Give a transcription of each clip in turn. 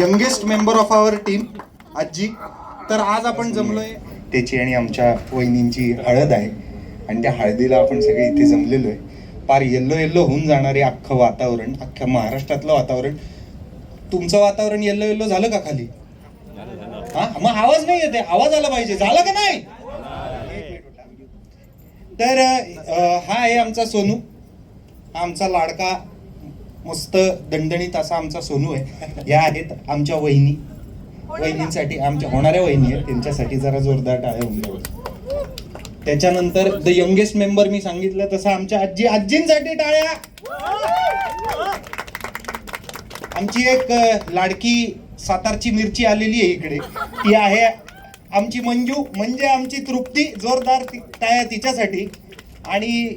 Youngest member of our team आजी. तर आज आपण जमलोय त्याची आणि आमच्या वहिनींची हळद आहे. आणि त्या हळदीला आपण सगळे इथे जमलेलो आहे. पार येल्लो येल्लो होऊन जाणारे अख्खं वातावरण अख्ख्या महाराष्ट्रातलं वातावरण. तुमचं वातावरण येल्लो येल्लो झालं का खाली? हा? मग आवाज नाही येते आवाज आला पाहिजे. झाला का नाही? तर हा आहे आमचा सोनू. हा आमचा लाडका मस्त दणदणीत असा आमचा सोनू आहे. या आहेत आमच्या वहिनी. वहिनींसाठी आमच्या होणाऱ्या वहिनी आहेत. त्यांच्यासाठी जरा जोरदार टाळ्या होऊन त्याच्यानंतर द यंगेस्ट मेंबर मी सांगितलं तसं आमच्या आजी आजींसाठी टाळ्या. आमची एक लाडकी सातारची मिरची आलेली आहे इकडे. ती आहे आमची मंजू. म्हणजे आमची तृप्ती जोरदार टाळ्या तिच्यासाठी. आणि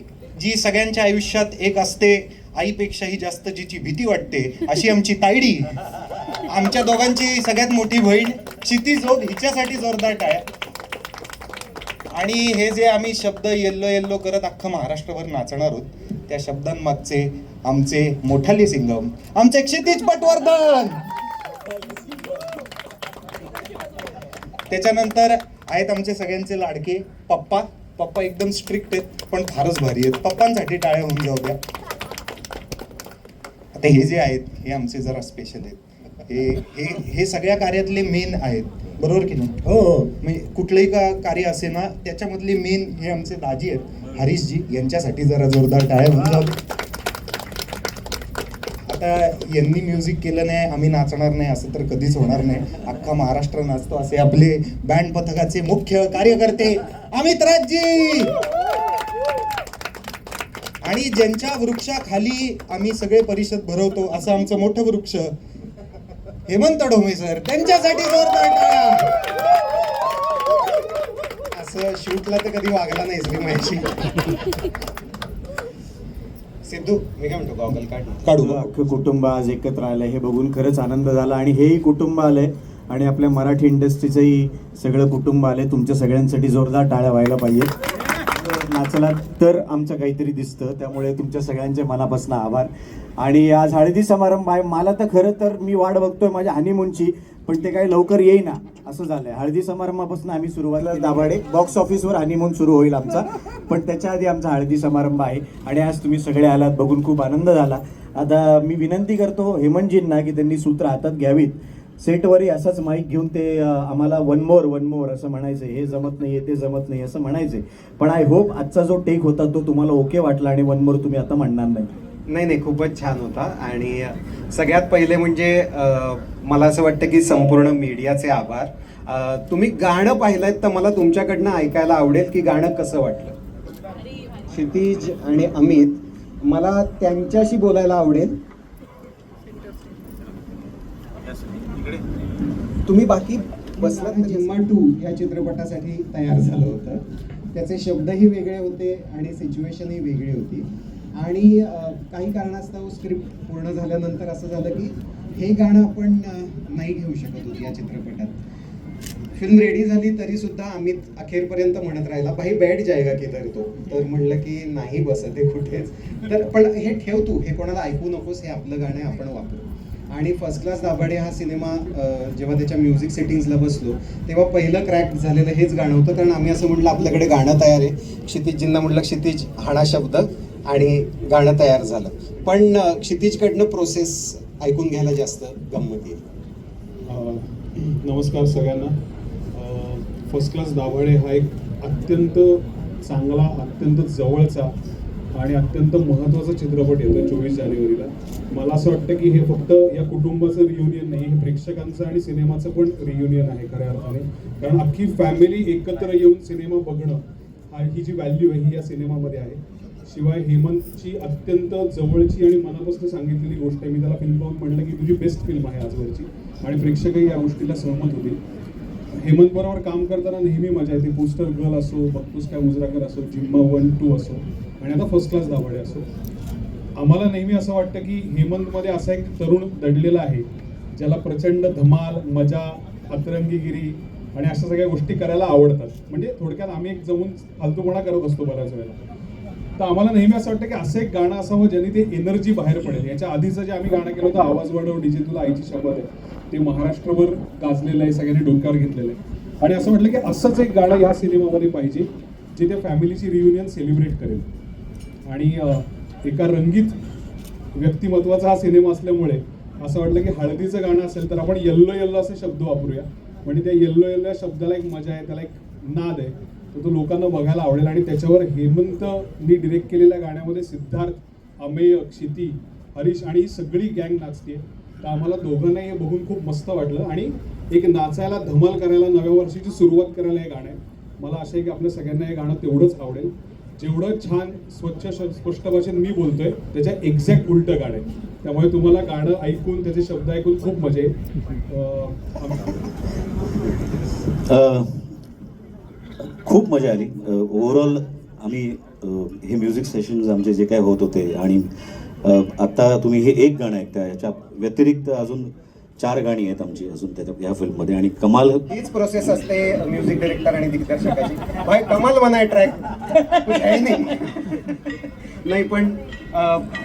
जी सगळ्यांच्या आयुष्यात एक असते आईपेक्षाही जास्त जिची भीती वाटते अशी आमची तायडी आमच्या दोघांची सगळ्यात मोठी बहीण क्षितिज हो हिच्यासाठी जोरदार टाळ्या. आणि हे जे आम्ही शब्द येल्लो येल्लो करत अख्खं महाराष्ट्रभर नाचणार आहोत त्या शब्दांमागचे आमचे मोठाले सिंगम आमचे क्षितिज पटवर्धन. त्याच्यानंतर आहेत आमचे सगळ्यांचे लाडके पप्पा. पप्पा एकदम स्ट्रिक्ट आहेत पण फारच भारी आहेत. पप्पांसाठी टाळ्या होऊन जाऊ द्या. आता हे जे आहेत हे आमचे जरा स्पेशल आहेत. हे हे हे सगळ्या कार्यातले मेन आहेत. बरोबर की नाही? हो हो. म्हणजे कुठलंही का कार्य असे ना त्याच्यामधले मेन हे आमचे दाजी आहेत हरीशजी. यांच्यासाठी जरा जोरदार टाळ्या दे. आता यांनी म्युझिक केलं नाही आम्ही नाचणार नाही असं तर कधीच होणार नाही. अख्खा महाराष्ट्र नाचतो असे आपले बँड पथकाचे मुख्य कार्यकर्ते अमित राजजी आणि ज्यांच्या वृक्षाखाली आम्ही सगळे परिषद भरवतो असं आमचं मोठं वृक्ष हेमंत डोमे सर त्यांच्यासाठी जोरदार टाळ्या. असं शूटला तर कधी वागला नाही श्री माहिती सिद्धू मी काय म्हणतो गॉगल काढू अख्खं कुटुंब आज एकत्र आलं हे बघून खरंच आनंद झाला. आणि हेही कुटुंब आलंय आणि आपल्या मराठी इंडस्ट्रीचंही सगळं कुटुंब आलंय. तुमच्या सगळ्यांसाठी जोरदार टाळ्या व्हायला पाहिजे नाचलात तर आमचं काहीतरी दिसतं. त्यामुळे तुमच्या सगळ्यांचे मनापासून आभार. आणि आज हळदी समारंभ आहे. मला तर खरं तर मी वाट बघतोय माझ्या हनीमूनची पण ते काही लवकर येईना. असं झालंय. हळदी समारंभापासून आम्ही सुरुवातीला दाभाडे. बॉक्स ऑफिसवर हनीमून सुरू होईल आमचा. पण त्याच्या आधी आमचा हळदी समारंभ आहे. आणि आज तुम्ही सगळे आलात बघून खूप आनंद झाला. आता मी विनंती करतो हेमंतजींना की त्यांनी सूत्र हातात घ्यावीत. सेटवरही असाच माईक घेऊन ते आम्हाला वन मोर वन मोर असं म्हणायचं. हे जमत नाही ते जमत नाही असं म्हणायचे. पण आय होप आजचा जो टेक होता तो तुम्हाला ओके वाटला आणि वन मोर तुम्ही आता म्हणणार नाही. नाही नाही खूपच छान होता. आणि सगळ्यात पहिले म्हणजे मला असं वाटतं की संपूर्ण मीडियाचे आभार. तुम्ही गाणं पाहिलं तर मला तुमच्याकडनं ऐकायला आवडेल की गाणं कसं वाटलं? क्षितिज आणि अमित मला त्यांच्याशी बोलायला आवडेल. तुम्ही बाकी बसलात जिम्मा टू ह्या चित्रपटासाठी तयार झालं होतं. त्याचे शब्दही वेगळे होते आणि सिच्युएशनही वेगळी होती. आणि काही कारणास्तव स्क्रिप्ट पूर्ण झाल्यानंतर असं झालं की हे गाणं आपण नाही घेऊ शकत होतो या चित्रपटात. फिल्म रेडी झाली तरी सुद्धा अमित अखेरपर्यंत म्हणत राहिला भाई बैठ जायगा किधर तो. तर म्हणलं की नाही बसत आहे कुठेच. तर पण हे ठेव तू हे कोणाला ऐकू नकोस हे आपलं गाणं आपण वापरू. आणि फर्स्ट क्लास दाभाडे हा सिनेमा जेव्हा त्याच्या म्युझिक सेटिंग्सला बसलो तेव्हा पहिलं क्रॅक झालेलं हेच गाणं होतं. कारण आम्ही असं म्हटलं आपल्याकडे गाणं तयार आहे. क्षितिजजींना म्हटलं क्षितिज हाणा शब्द. आणि गाणं तयार झालं. पण क्षितिजकडनं प्रोसेस ऐकून घ्यायला जास्त गंमत येईल. नमस्कार सगळ्यांना. फर्स्ट क्लास दाभाडे हा एक अत्यंत चांगला अत्यंत जवळचा आणि अत्यंत महत्त्वाचा चित्रपट येतो चोवीस जानेवारीला. मला असं वाटतं की हे फक्त या कुटुंबाचं रियुनियन नाही हे प्रेक्षकांचं आणि सिनेमाचं पण रियुनियन आहे खऱ्या अर्थाने. कारण अख्खी फॅमिली एकत्र येऊन सिनेमा बघणं हा ही जी व्हॅल्यू आहे ही या सिनेमामध्ये आहे. शिवाय हेमंतची अत्यंत जवळची आणि मनापासून सांगितलेली गोष्ट आहे. मी त्याला फिल्म पाहून म्हणलं की तुझी बेस्ट फिल्म आहे आजवरची. आणि प्रेक्षकही या गोष्टीला सहमत होतील. हेमंत बरोबर काम करताना नेहमी मजा येते. पोस्टर गर्ल असो बघतोस काय मुजराकर असो जिम्मा वन टू असो. आणि आता फर्स्ट क्लास दाभाडे असो. आम्हाला नेहमी असं वाटतं की हेमंतमध्ये असा एक तरुण दडलेला आहे ज्याला प्रचंड धमाल मजा अतरंगीगिरी आणि अशा सगळ्या गोष्टी करायला आवडतात. म्हणजे थोडक्यात आम्ही एक जमून फालतूपणा करत असतो बऱ्याच वेळेला. तर आम्हाला नेहमी असं वाटतं की असं एक गाणं असावं ज्याने ते एनर्जी बाहेर पडेल. याच्या आधीचं जे आम्ही गाणं केलं होतं आवाज वाढव डीजे तुला आईची शपथ आहे. ते महाराष्ट्रभर गाजलेलं आहे सगळ्यांनी डोक्यावर घेतलेलं आहे. आणि असं म्हटलं की असंच एक गाणं या सिनेमामध्ये पाहिजे जे त्या फॅमिलीची रियुनियन सेलिब्रेट करेल. आणि एका रंगीत व्यक्तिमत्वाचा हा सिनेमा असल्यामुळे असं वाटलं की हळदीचं गाणं असेल तर आपण येल्लो येल्लो असे शब्द वापरूया. म्हणजे त्या येल्लो येल्लो या शब्दाला एक मजा आहे त्याला एक नाद आहे. तर तो लोकांना बघायला आवडेल आणि त्याच्यावर हेमंतनी डिरेक्ट केलेल्या गाण्यामध्ये सिद्धार्थ अमेय क्षिती हरीश आणि ही सगळी गँग नाचते तर आम्हाला दोघांनाही हे बघून खूप मस्त वाटलं आणि एक नाचायला धमाल करायला नव्या वर्षाची सुरुवात करायला हे गाणं आहे. मला असं आहे की आपल्या सगळ्यांना हे गाणं तेवढंच आवडेल. जेवढं छान स्वच्छ श- स्पष्ट भाषेत मी बोलतोय त्याच्या एक्झॅक्ट उलटं गाणं आहे. त्यामुळे तुम्हाला गाणं ऐकून त्याचे शब्द ऐकून खूप मजा येईल. खूप मजा आली. ओव्हरऑल आम्ही हे म्युझिक सेशन्स आमचे जे काय होत होते आणि आत्ता तुम्ही हे एक गाणं ऐकता याच्या व्यतिरिक्त अजून चार गाणी आहेत आमची अजून त्याच्या या फिल्ममध्ये. आणि कमाल हीच प्रोसेस असते म्युझिक डिरेक्टर आणि दिग्दर्शकाची. भाई कमाल बनाय ट्रॅक नाही. नाही पण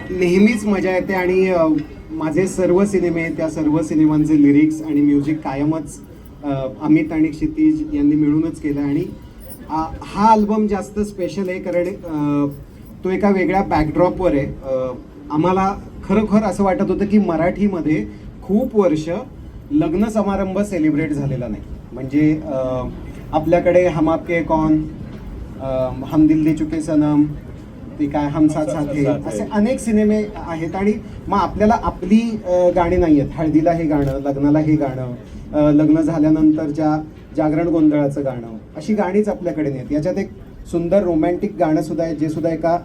नेहमीच मजा येते आणि माझे सर्व सिनेमे त्या सर्व सिनेमांचे लिरिक्स आणि म्युझिक कायमच अमित आणि क्षितिज यांनी मिळूनच केलं. आणि हा अल्बम जास्त स्पेशल आहे कारण तो एका वेगळ्या बॅकड्रॉपवर आहे. आम्हाला खरोखर असं वाटत होतं की मराठीमध्ये खूप वर्ष लग्न समारंभ सेलिब्रेट झालेला नाही. म्हणजे आपल्याकडे हम आपके कौन हम दिल दे चुके सनम ते काय हम साथ साथ असे अनेक सिनेमे आहेत आणि मग आपल्याला आपली गाणी नाही आहेत. हळदीला हे गाणं लग्नाला हे गाणं लग्न झाल्यानंतरच्या जागरण गोंधळाचं गाणं अशी गाणीच आपल्याकडे नाहीत. याच्यात एक सुंदर रोमॅन्टिक गाणं सुद्धा आहे जे सुद्धा एका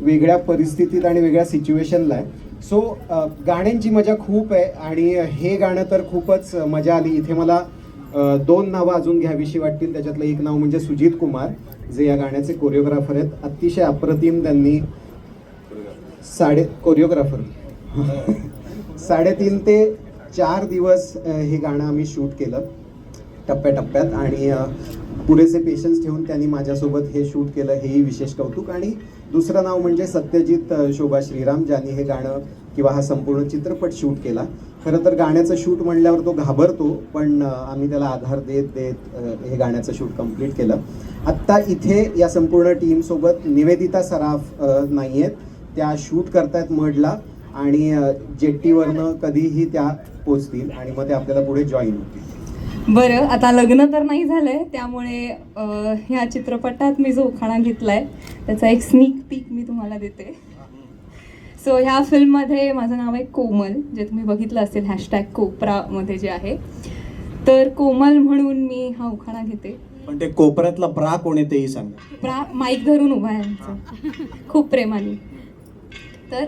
वेगळ्या परिस्थितीत आणि वेगळ्या सिच्युएशनला आहे. सो गाण्यांची मजा खूप आहे आणि हे गाणं तर खूपच मजा आली. इथे मला दोन नावं अजून घ्यावीशी वाटतील. त्याच्यातलं एक नाव म्हणजे सुजित कुमार जे या गाण्याचे कोरिओग्राफर आहेत. अतिशय अप्रतिम त्यांनी साडे कोरिओग्राफर साडेतीन ते चार दिवस हे गाणं आम्ही शूट केलं टप्प्याटप्प्यात. आणि पुरेसे पेशन्स ठेवून त्यांनी माझ्यासोबत हे शूट केलं हेही विशेष कौतुक. आणि दुसरं नाव म्हणजे सत्यजित शोभा श्रीराम ज्यांनी हे गाणं किंवा हा संपूर्ण चित्रपट शूट केला. खरं तर गाण्याचं शूट म्हणल्यावर तो घाबरतो पण आम्ही त्याला आधार देत देत हे गाण्याचं शूट कंप्लीट केलं. आत्ता इथे या संपूर्ण टीमसोबत निवेदिता सराफ नाही आहेत त्या शूट करतायत मडला आणि जेट्टीवरनं कधीही त्या पोचतील आणि मग ते आपल्याला पुढे जॉईन होतील. बरं आता लग्न तर नाही झालंय त्यामुळे ह्या चित्रपटात मी जो उखाणा घेतलाय त्याचा एक स्निक पीक मी तुम्हाला देते. सो ह्या फिल्ममध्ये माझं नाव आहे कोमल जे तुम्ही बघितलं असेल हॅशटॅग कोपरामध्ये जे आहे. तर कोमल म्हणून मी हा उखाणा घेते. पण ते कोपऱ्यातला प्रा कोण आहे तेही सांगा. प्रा माईक धरून उभा आहे आमचं. खूप प्रेमाने. तर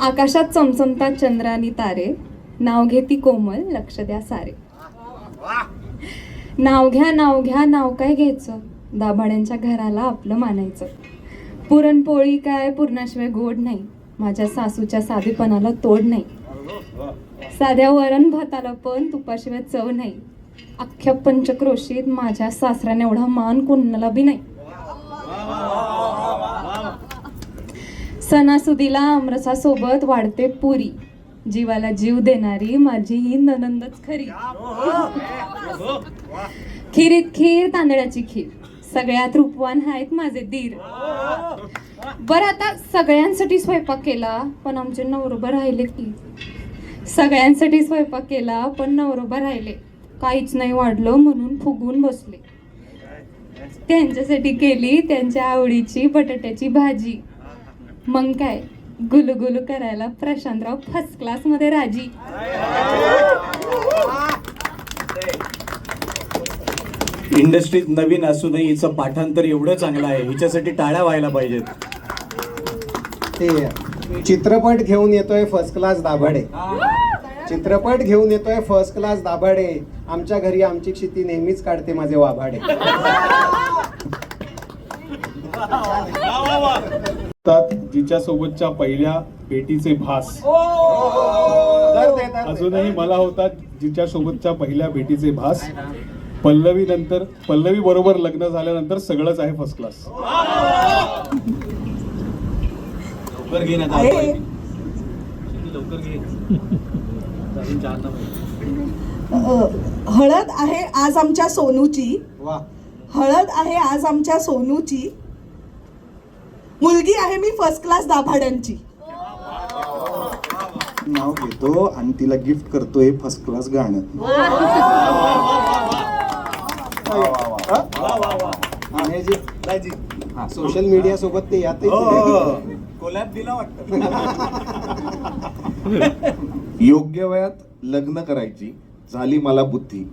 आकाशात चमचमतात चंद्रानी तारे नाव घेती कोमल लक्ष द्या सारे. नाव घ्या नाव घ्या नाव काय घ्यायचं? दाभाड्यांच्या घराला आपलं मानायचं. पुरणपोळी काय? पूर्णाशिवाय गोड नाही. माझ्या सासूच्या साधेपणाला तोड नाही. साध्या वरण भाताला पण तुपाशिवाय चव नाही. अख्ख्या पंचक्रोशीत माझ्या सासऱ्याने एवढा मान कोणाला बी नाही. सणासुदीला आमरसासोबत वाढते पुरी. जीवाला जीव देणारी माझी ही ननंदच खरी. खिरीत खीर तांदळाची खीर. सगळ्यात रूपवान आहेत माझे दीर. बरं आता सगळ्यांसाठी स्वयंपाक केला पण आमचे नवरोबा राहिले की. सगळ्यांसाठी स्वयंपाक केला पण नवरोबा राहिले. काहीच नाही वाढलं म्हणून फुगून बसले. त्यांच्यासाठी केली त्यांच्या आवडीची बटाट्याची भाजी. मग काय? गुलुगुलू करायला प्रशांतराव फर्स्ट क्लासमध्ये राजी. इंडस्ट्रीत नवीन असूनही हिचं पाठांतर एवढं चांगलं आहे हिच्यासाठी टाळ्या व्हायला पाहिजेत. ते चित्रपट घेऊन येतोय फर्स्ट क्लास दाभाडे. चित्रपट घेऊन येतोय फर्स्ट क्लास दाभाडे. आमच्या घरी आमची क्षिती नेहमीच काढते माझे वाभाडे. जिच्या सोबतच्या पहिल्या भेटीचे भास. अजूनही मला होतात जिच्या सोबतच्या पहिल्या भेटीचे भास. पल्लवी नंतर पल्लवी बरोबर लग्न झाल्यानंतर सगळंच आहे फर्स्ट क्लास. अ, हळद आहे आज आमच्या सोनूची. हळद आहे आज आमच्या सोनूची. मुलगी आहे मी फर्स्ट क्लास दाभाड्यांची. नाव घेतो आणि तिला गिफ्ट करतोय फर्स्ट क्लास गाणं. सोशल मीडिया सोबत ते यात कोलॅब दिला वाटतं. योग्य वयात लग्न करायची झाली मला बुद्धी.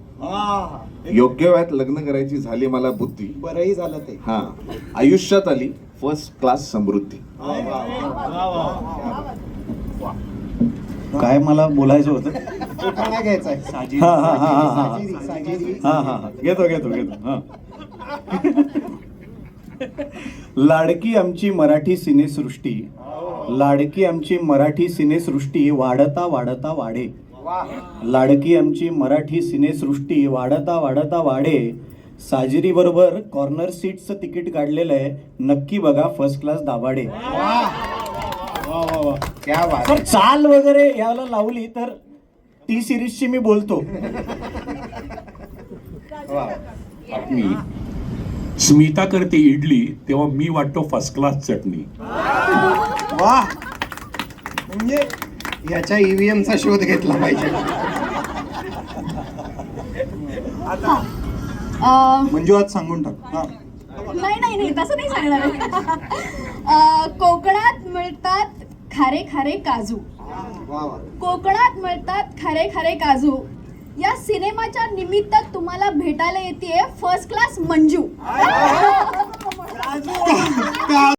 योग्य वयात लग्न करायची झाली मला बुद्धी. बरंही झालं ते. हा. आयुष्यात आली फर्स्ट क्लास समृद्धी. काय मला बोलायचं होतं? हा, हा, हा, हा, हा. हा हा हा. घेतो घेतो घेतो. हा. लाडकी आमची मराठी सिनेसृष्टी. लाडकी आमची मराठी सिनेसृष्टी वाढता वाढता वाढे. लाडकी आमची मराठी सिनेसृष्टी वाढता वाढता वाढे. साजिरी बरोबर कॉर्नर सीटचं तिकीट काढलेलं आहे. नक्की बघा फर्स्ट क्लास दाभाडे. क्या बात तर चाल वगैरे याला लावली तर टी सिरीजची मी बोलतो. मी स्मिता करते इडली तेव्हा मी वाटतो फर्स्ट क्लास चटणी. वा. म्हणजे याच्या ईव्हीएम चा शोध घेतला पाहिजे. मंजू आज सांगून टाक. हा. नाही नाही नाही तसं नाही सांगणार. कोकणात मिळतात खारे खारे काजू. वा वा कोकणात मिळतात खारे खारे काजू. या सिनेमाच्या निमित्त तुम्हाला भेटायला येते फर्स्ट क्लास मंजू.